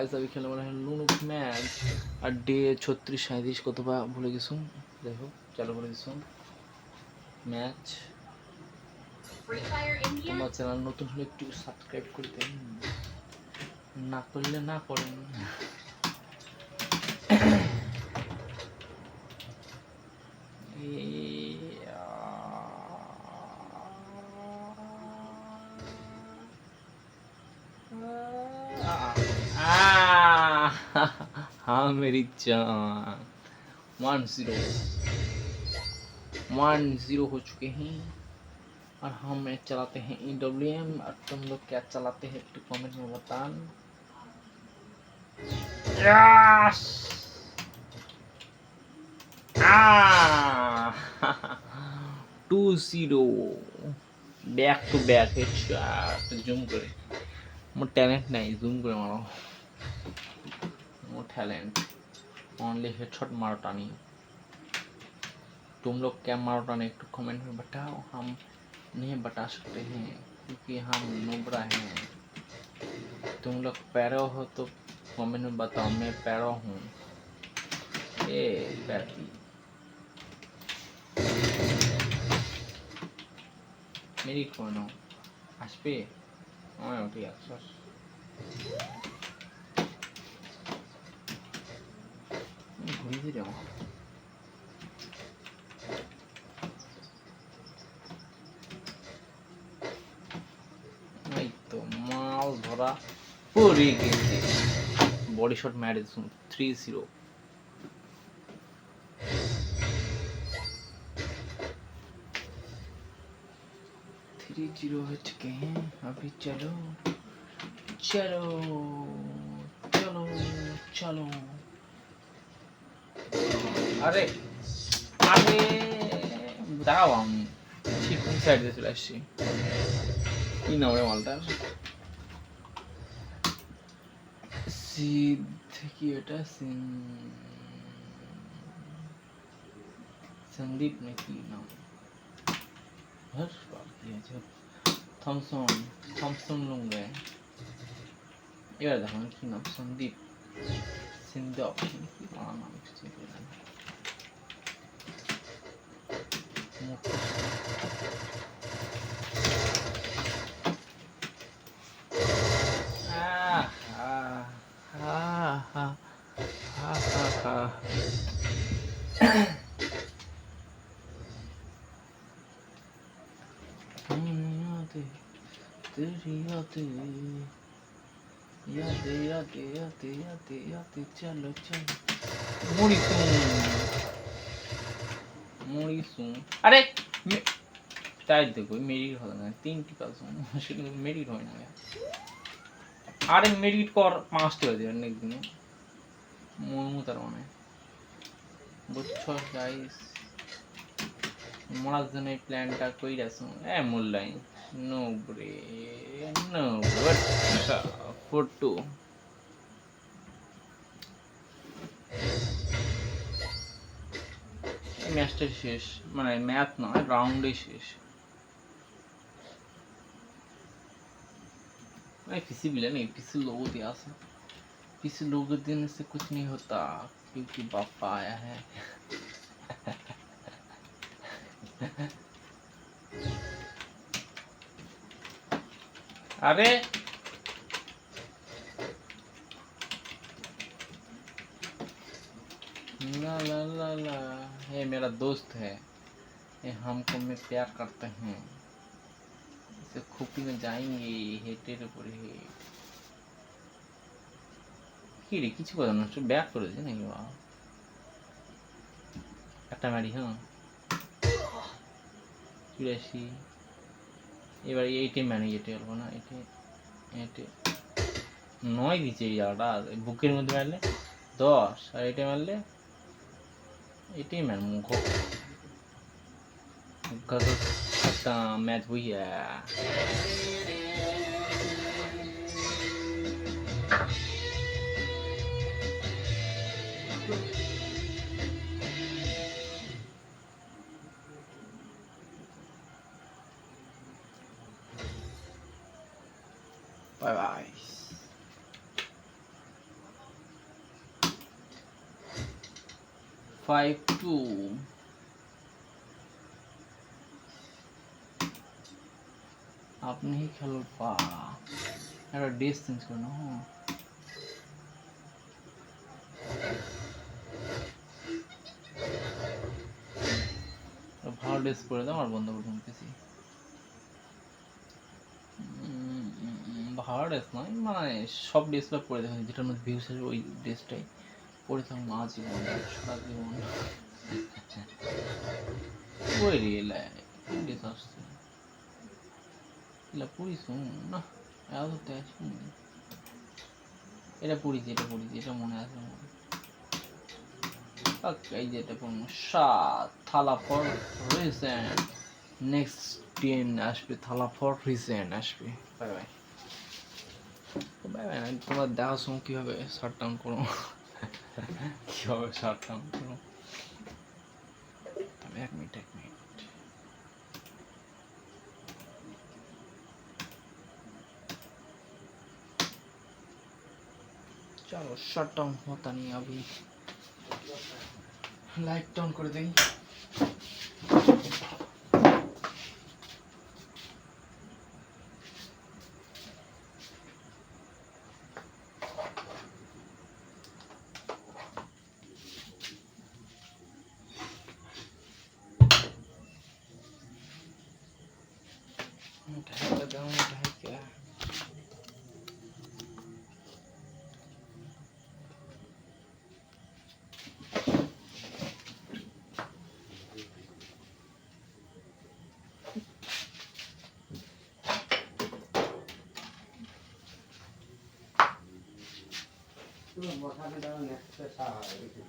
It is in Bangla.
গাইস अभी খেলে মানে নুনু ম্যাচ আর ডে ছত্রিশ সাঁত্রিশ কত বা ভুলে গেছুম। দেখো চালু করে দিছুম। ম্যাচ? তোমার চ্যানেল নতুন হলে একটু সাবস্ক্রাইব করে দেন। না করলে না করেন। हाँ मेरी जान। वन ज़ीरो वन ज़ीरो हो चुके हैं। और हाँ, हम मैच चलाते हैं ई डब्ल्यू एम और तुम लोग क्या चलाते हैं? तो कमेंट में बता two zero back to back है जूम करे। मैं टैलेंट नहीं जूम करे मारो नो टैलेंट ओनली हेडशॉट मारो टानी तुम लोग क्या मारो टाने एक तो कमेंट में बताओ, हम नहीं बता सकते हैं, क्योंकि हम नुबरा हैं। तुम लोग पैरों हो तो कमेंट में बताओ, मैं पैरों हूँ। ए पैती मेरी कौन हो? आज पे? हाँ ओके अच्छा ঘুরিয়ে দিলাম এই তো মাল ধরা পড়ে গেছে body shot marriage three zero three zero हो चुके हैं अभी चलो चलो चलो चलो আরে আরে, দাঁড়াও আমি। ঠিক কোন সাইড দিয়ে চলে আসছি? কি নাম রে মালটার? সিদ্ধ কি এটা সিন- সন্দীপ নাকি নাম? থমসন লুঙ্গে। এবার দেখুন কি নাম? সন্দীপ। সিন্ধপ কি নাম 야들 야들 야들 야들 야들 야들 잘라 잘라 머리 좀 মরিসুম আরে তাই দেখো মেরিট হবে না, তিনটি কাজ সেটা মেরিট হয় না। আরে, মেরিট কর পাঁচটি হয়ে যাবে অনেক দিনে। মরমু তার মনে। বুঝছ গাইস মরার জন্য এই প্ল্যানটা কই রাখছো হ্যাঁ মূল্যায়ন। নো ব্রে নো ফটো ম্যাচটা শেষ মানে ম্যাচ নয় রাউন্ডই শেষ भाई किसी विलन नहीं किसी लोगों दिया सा किसी लोगों देने से कुछ नहीं होता क्योंकि बापा आया है अरे ला ला ला ला ये मेरा दोस्त है ये हमको में प्यार करते हैं इसे खुपी में जाएंगे হেটের উপরে কি রে কিছু কথা না একটু ব্যাক করেছে নাকি বা একটা মারি হ্যাঁ চুরাশি এবার এইটে ম্যানে যেতে পারবো না এটে এটে নয় দিচ্ছে এই জায়গাটা বুকের মধ্যে মারলে দশ আর এটা মারলে এটাই ম্যান মুখ गजब खत्म मैच हुई है बाय बाय ফাইভ টু আপনি খেলো পা। একটা ড্রেস চেঞ্জ করে নাও হ্যাঁ। ভালো ড্রেস পরে দাও আর বন্ধ করে শুনতেছি ভালো ড্রেস নয় মানে সব ড্রেসগুলো পরে দেখুন, যেটার মধ্যে ভিউস আছে ওই ড্রেসটাই পরে থাকুন আজীবন সারা জীবন। রে এলাই ড্রেস আসছে। এলা পড়িস না এত তেজ এটা মনে আছে। থাক, এই সাত রিসেন্ট। নেক্সট দিন আসবে থালা ফর রিসেন্ট আসবে। Bye bye. তোমার কীভাবে শার্ট ডাউন করো কীভাবে শার্ট ডাউন করো তবে এক মিনিট এক মিনিট चलो शट डाउन होता नहीं अभी लाइट डाउन कर दें দাও নেক্সট গেছে